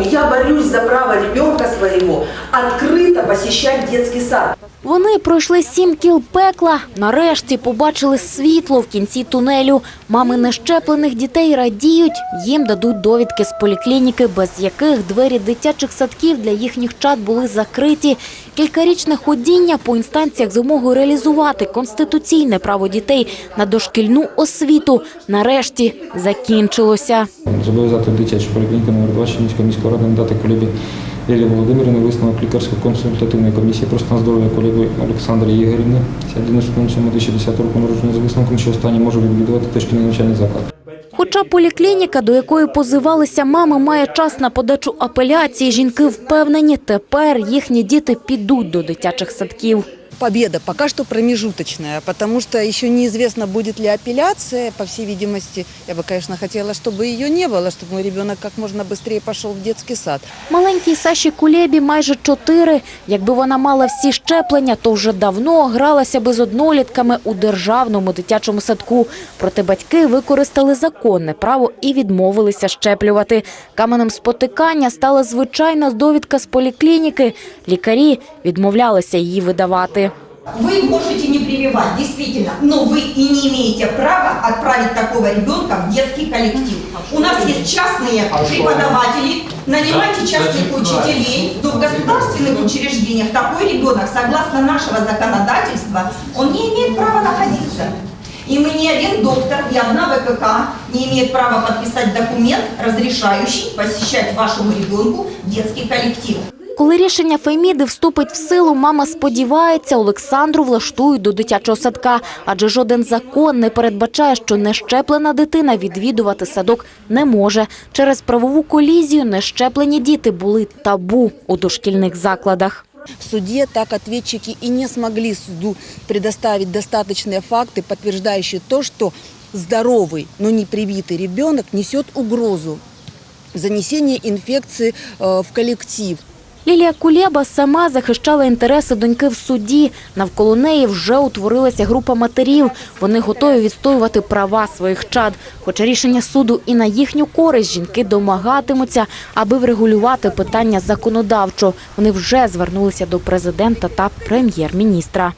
Я борюсь за право ребенка своего открыто посещать детский сад. Вони пройшли сім кіл пекла. Нарешті побачили світло в кінці тунелю. Мами нещеплених дітей радіють. Їм дадуть довідки з поліклініки, без яких двері дитячих садків для їхніх чад були закриті. Кількарічне ходіння по інстанціях з вимогою реалізувати конституційне право дітей на дошкільну освіту нарешті закінчилося. Зобов'язати дитячу поліклініку номер 2 Чернівської міської ради надати колебі Лілії Володимирівни висновок лікарсько-консультативної комісії про стан здоров'я колеги Олександри Ігорівни 11.07.2010 року народження з висновком, що останній може відвідувати дошкільний навчальний заклад. Хоча поліклініка, до якої позивалися мами, має час на подачу апеляції, жінки впевнені, тепер їхні діти підуть до дитячих садків. Победа пока что промежуточная, потому что еще неизвестно, будет ли апелляция. По всей видимости, я бы, конечно, хотела, чтобы ее не было, чтобы мой ребенок как можно быстрее пошел в детский сад. Маленькій Саші Кулєбі майже чотири. Якби вона мала всі щеплення, то вже давно гралася би з однолітками у державному дитячому садку. Проте батьки використали законне право і відмовилися щеплювати. Каменем спотикання стала звичайна довідка з поліклініки. Лікарі відмовлялися її видавати. Вы можете не прививать, действительно, но вы и не имеете права отправить такого ребенка в детский коллектив. У нас есть частные преподаватели, нанимайте частных учителей, но в государственных учреждениях такой ребенок, согласно нашего законодательства, он не имеет права находиться. И мы ни один доктор, ни одна ВКК не имеет права подписать документ, разрешающий посещать вашему ребенку детский коллектив. Коли рішення Феміди вступить в силу, мама сподівається, Олександру влаштують до дитячого садка, адже жоден закон не передбачає, що нещеплена дитина відвідувати садок не може. Через правову колізію нещеплені діти були табу у дошкільних закладах. В суде так ответчики и не смогли суду предоставить достаточные факты, подтверждающие то, что здоровый, но не привитый ребенок несет угрозу занесения инфекции э, в коллектив. Лілія Кулєба сама захищала інтереси доньки в суді. Навколо неї вже утворилася група матерів. Вони готові відстоювати права своїх чад. Хоча рішення суду і на їхню користь жінки домагатимуться, аби врегулювати питання законодавчо. Вони вже звернулися до президента та прем'єр-міністра.